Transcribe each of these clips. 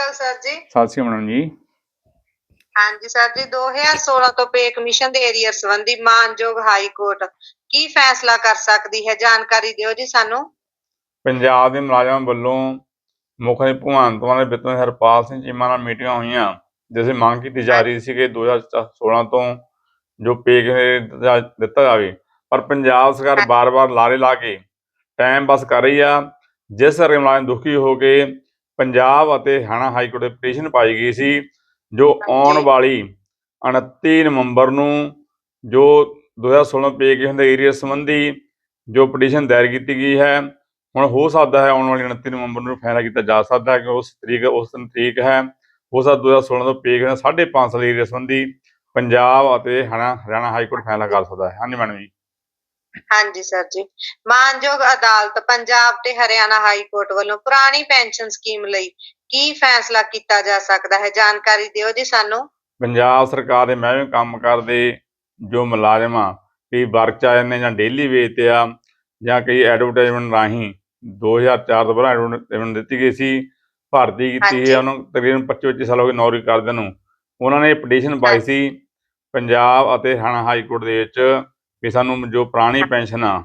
ਅਕਾਲ sir ਜੀ। ਸਤਿ ਸ਼੍ਰੀ ਅਕਾਲ ਜੀ। ਹਾਂਜੀ ਸਰ ਜੀ 2016 ਤੋਂ ਪੇ ਕਮਿਸ਼ਨ ਦੇ ਏਰੀਅਰ ਸੰਬੰਧੀ ਮਾਨਯੋਗ ਹਾਈ ਕੋਰਟ ਕੀ ਫੈਸਲਾ ਕਰ ਸਕਦੀ ਹੈ? ਜਾਣਕਾਰੀ ਦਿਓ ਜੀ ਸਾਨੂੰ। ਪੰਜਾਬ ਦੇ ਮੁਲਾਜ਼ਮਾਂ ਵੱਲੋਂ ਮੁੱਖ ਮੰਤਰੀ ਭਗਵੰਤ ਮਾਨ ਦੇ ਵਿੱਤ ਹਰਪਾਲ ਸਿੰਘ ਚੀਮਾ ਨਾਲ ਮੀਟਿੰਗਾਂ ਹੋਈਆਂ ਜਿਸ ਮੰਗ ਕੀਤੀ ਜਾ ਰਹੀ ਸੀ ਕਿ 2016 ਤੋਂ ਜੋ ਪੇ ਦਿੱਤਾ ਜਾਵੇ। ਪਰ ਪੰਜਾਬ ਸਰਕਾਰ ਬਾਰ-ਬਾਰ ਲਾਰੇ ਲਾ ਕੇ ਟਾਈਮ ਪਾਸ ਕਰ ਰਹੀ ਆ ਜਿਸ ਕਰਕੇ ਮੁਲਾਜ਼ਮ ਦੁਖੀ ਹੋ ਕੇ ਪੰਜਾਬ ਅਤੇ ਹਰਿਆਣਾ ਹਾਈ ਕੋਰਟ ਦੇ ਪਟੀਸ਼ਨ ਪਾਈ ਗਈ ਸੀ ਜੋ ਆਉਣ। ਵਾਲੀ 29 ਨਵੰਬਰ ਨੂੰ ਜੋ 2016 ਪੇ ਕੇ ਹੁੰਦੇ ਏਰੀਆ ਸੰਬੰਧੀ ਜੋ ਪਟੀਸ਼ਨ ਦਾਇਰ ਕੀਤੀ ਗਈ ਹੈ ਹੁਣ ਹੋ ਸਕਦਾ ਹੈ ਆਉਣ ਵਾਲੀ 29 ਨਵੰਬਰ ਨੂੰ ਫੈਸਲਾ ਕੀਤਾ ਜਾ ਸਕਦਾ ਹੈ ਕਿ ਉਸ ਤਰੀਕ ਉਸ ਦਿਨ ਤਰੀਕ ਹੈ। ਹੋ ਸਕਦਾ 2016 ਤੋਂ ਪੇ ਕੇ 5.5 ਸਾਲ ਏਰੀਆ ਸੰਬੰਧੀ ਪੰਜਾਬ ਅਤੇ ਹਰਿਆਣਾ ਹਾਈ ਕੋਰਟ ਫੈਸਲਾ ਕਰ ਸਕਦਾ ਹੈ। ਹਾਂਜੀ ਮੈਡਮ ਜੀ। ਹਾਂਜੀ ਸਰ ਜੀ। ਮਾਨਯੋਗ ਅਦਾਲਤ ਪੰਜਾਬ ਤੇ ਹਰਿਆਣਾ ਹਾਈ ਕੋਰਟ ਵੱਲੋਂ ਪੁਰਾਣੀ ਪੈਨਸ਼ਨ ਸਕੀਮ ਲਈ ਕੀ ਫੈਸਲਾ ਕੀਤਾ ਜਾ ਸਕਦਾ ਹੈ? ਜਾਣਕਾਰੀ ਦਿਓ ਜੀ ਸਾਨੂੰ। ਪੰਜਾਬ ਸਰਕਾਰ ਦੇ ਮਹਿਕਮੇ ਕੰਮ ਕਰਦੇ ਜੋ ਮੁਲਾਜ਼ਮ ਆ ਕਈ ਵਰਕ ਆ ਜਾਂਦੇ ਜਾਂ ਡੇਲੀ ਵੇਚ ਤੇ ਆ ਜਾਂ ਕਈ ਐਡਵਰਟਾਈਜ਼ਮੈਂਟ ਰਾਹੀਂ 2004 ਤੋਂ ਪਹਿਲਾਂ ਐਡਵਰਟਾਈਜ਼ਮੈਂਟ ਦਿੱਤੀ ਗਈ ਸੀ ਭਰਤੀ ਕੀਤੀ। ਹੈ ਉਹਨਾਂ ਨੂੰ ਤਕਰੀਬਨ 25 25 ਸਾਲ ਹੋ ਗਏ ਨੌਕਰੀ ਕਰਦੇ ਨੂੰ। ਉਹਨਾਂ ਨੇ ਪਟੀਸ਼ਨ ਪਾਈ ਸੀ ਪੰਜਾਬ ਅਤੇ ਹਰਿਆਣਾ ਹਾਈ ਕੋਰਟ ਦੇ ਵਿੱਚ ਵੀ ਸਾਨੂੰ ਜੋ ਪੁਰਾਣੀ ਪੈਨਸ਼ਨ ਆ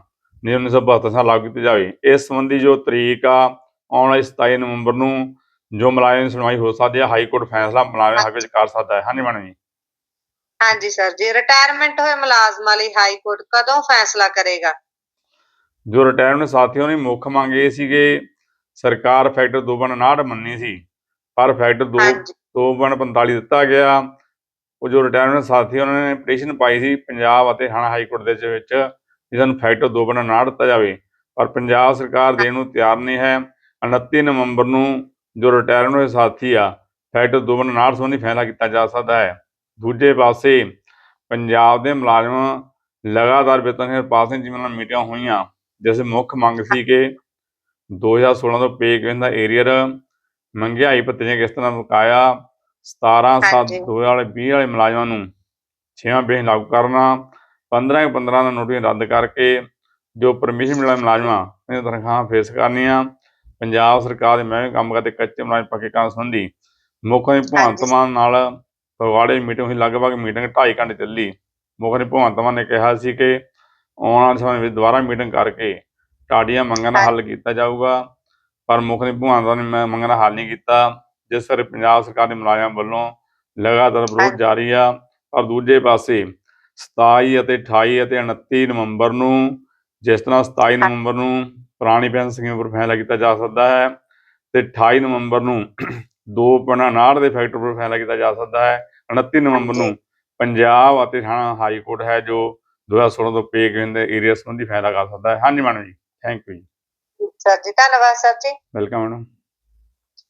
ਨਹੀਂ 1972 ਸਾਲ ਲਾਗੂ ਕੀਤੀ ਜਾਵੇ। ਇਸ ਸੰਬੰਧੀ ਜੋ ਤਰੀਕ ਆ ਆਉਣ ਵਾਲੀ 27 ਨਵੰਬਰ ਨੂੰ ਜੋ ਦੀ ਸੁਣਵਾਈ ਹੋ ਸਕਦੀ ਹੈ ਹਾਈ ਕੋਰਟ ਫੈਸਲਾ ਮੁਲਾਜ਼ਮ ਹੱਕ ਵਿੱਚ ਕਰ ਸਕਦਾ ਹੈ। ਹਾਂਜੀ ਮੈਡਮ ਜੀ। ਹਾਂਜੀ ਸਰ ਜੀ ਰਿਟਾਇਰਮੈਂਟ ਹੋਏ ਮੁਲਾਜ਼ਮਾਂ ਲਈ ਹਾਈ ਕੋਰਟ ਕਦੋਂ ਫੈਸਲਾ ਕਰੇਗਾ? ਜੋ ਰਿਟਾਇਰਮੈਂਟ ਸਾਥੀਆਂ ਦੀ ਮੁੱਖ ਮੰਗ ਇਹ ਸੀ ਕਿ ਸਰਕਾਰ ਫੈਕਟਰ 2.59 ਮੰਨੀ ਸੀ ਪਰ ਫੈਕਟਰ 2 ਹਾਂਜੀ। 2.45 ਦਿੱਤਾ ਗਿਆ ਉਹ ਜੋ ਰਿਟਾਇਰਮੈਂਟ ਸਾਥੀ ਉਹਨਾਂ ਨੇ ਪਟੀਸ਼ਨ ਪਾਈ ਸੀ ਪੰਜਾਬ ਅਤੇ ਹਣਾ ਹਾਈ ਕੋਰਟ ਦੇ ਵਿੱਚ ਜਿਹਨਾਂ ਨੂੰ ਫੈਕਟੋ 2 ਬਣਾ ਨਾ ਦਿੱਤਾ ਜਾਵੇ। ਪਰ ਪੰਜਾਬ ਸਰਕਾਰ ਦੇਣ ਨੂੰ ਤਿਆਰ ਨਹੀਂ ਹੈ। 29 ਨਵੰਬਰ ਨੂੰ ਜੋ ਰਿਟਾਇਰਮੈਂਟ ਹੋਏ ਸਾਥੀ ਆ ਫੈਕਟੋ 2 ਬਣਾ ਨਾ ਸੰਬੰਧੀ ਫੈਸਲਾ ਕੀਤਾ ਜਾ ਸਕਦਾ ਹੈ। ਦੂਜੇ ਪਾਸੇ ਪੰਜਾਬ ਦੇ ਮੁਲਾਜ਼ਮ ਲਗਾਤਾਰ ਬੇਤਨ ਪਾਸ ਨਹੀਂ ਜਿਵੇਂ ਮੀਟਿੰਗਾਂ ਹੋਈਆਂ, ਜਿਸ ਮੁੱਖ ਮੰਗ ਸੀ ਕਿ 2016 ਤੋਂ ਪੇ ਕਹਿੰਦਾ ਏਰੀਅਰ ਮੰਗਿਆਈ ਭੱਤੇ ਕਿਸ ਤਰ੍ਹਾਂ ਮੁਕਾਇਆ 17/7/2020 ਵਾਲੇ ਮੁਲਾਜ਼ਮਾਂ ਨੂੰ ਛੇਵਾਂ ਬੇਸ ਲਾਗੂ ਕਰਨਾ 15 15 ਦਾ ਨੋਟਿਸ ਰੱਦ ਕਰਕੇ ਜੋ ਪਰਮਿਸ਼ਨ ਮਿਲਣ ਮੁਲਾਜ਼ਮਾਂ ਨੇ ਤਨਖਾਹਾਂ ਫੇਸ ਕਰਨੀਆਂ। ਪੰਜਾਬ ਸਰਕਾਰ ਦੇ ਮਹਿਕਮੇ ਕੰਮ ਕਰਦੇ ਕੱਚੇ ਮੁਲਾਜ਼ਮ ਪੱਕੇ ਕਰਨ ਸੰਬੰਧੀ ਮੁੱਖ ਨਿਭਾਂਤਮਾਨ ਨਾਲ ਫਗਵਾੜੇ ਮੀਟਿੰਗ ਹੋਈ ਲਗਭਗ ਮੀਟਿੰਗ 2.5 ਘੰਟੇ ਚੱਲੀ। ਮੁੱਖ ਨਿਭਾਂਤਮਾਨ ਨੇ ਕਿਹਾ ਸੀ ਕਿ ਆਉਣ ਵਾਲੇ ਸਮੇਂ ਵਿੱਚ ਦੁਬਾਰਾ ਮੀਟਿੰਗ ਕਰਕੇ ਢਾਡੀਆਂ ਮੰਗਾਂ ਦਾ ਹੱਲ ਕੀਤਾ ਜਾਊਗਾ ਪਰ ਮੁੱਖ ਨਿਭਾਂਤਮਾਨ ਨੇ ਮੰਗਾਂ ਦਾ ਹੱਲ ਨਹੀਂ ਕੀਤਾ। ਜਿਸ ਕਰਕੇ ਪੰਜਾਬ ਸਰਕਾਰ ਦੇ ਮੁਲਾਜ਼ਮਾਂ ਵੱਲੋਂ ਲਗਾਤਾਰ ਵਿਰੋਧ। ਜਾਰੀ ਆ ਪਰ ਦੂਜੇ ਪਾਸੇ 27 ਅਤੇ 28 ਅਤੇ 29 ਨਵੰਬਰ ਨੂੰ ਜਿਸ ਤਰ੍ਹਾਂ 27 ਨਵੰਬਰ ਨੂੰ ਪੁਰਾਣੀ ਪੈਨਸ਼ਨ ਸਕੀਮ ਉੱਪਰ ਫੈਸਲਾ ਕੀਤਾ ਜਾ ਸਕਦਾ ਹੈ ਤੇ 28 ਨਵੰਬਰ ਨੂੰ 2.59 ਦੇ ਫੈਕਟਰ ਉੱਪਰ ਫੈਸਲਾ ਕੀਤਾ ਜਾ ਸਕਦਾ ਹੈ 29 ਨਵੰਬਰ ਨੂੰ। ਪੰਜਾਬ ਅਤੇ ਹਰਿਆਣਾ ਹਾਈ ਕੋਰਟ ਹੈ ਜੋ 2016 ਤੋਂ ਪੇ ਕਹਿੰਦੇ ਏਰੀਆ ਸੰਬੰਧੀ ਫੈਸਲਾ ਕਰ ਸਕਦਾ ਹੈ। ਹਾਂਜੀ ਮੈਡਮ ਜੀ ਥੈਂਕ ਯੂ ਜੀ। ਸਰ ਜੀ ਧੰਨਵਾਦ ਸਰ ਜੀ। Welcome madam.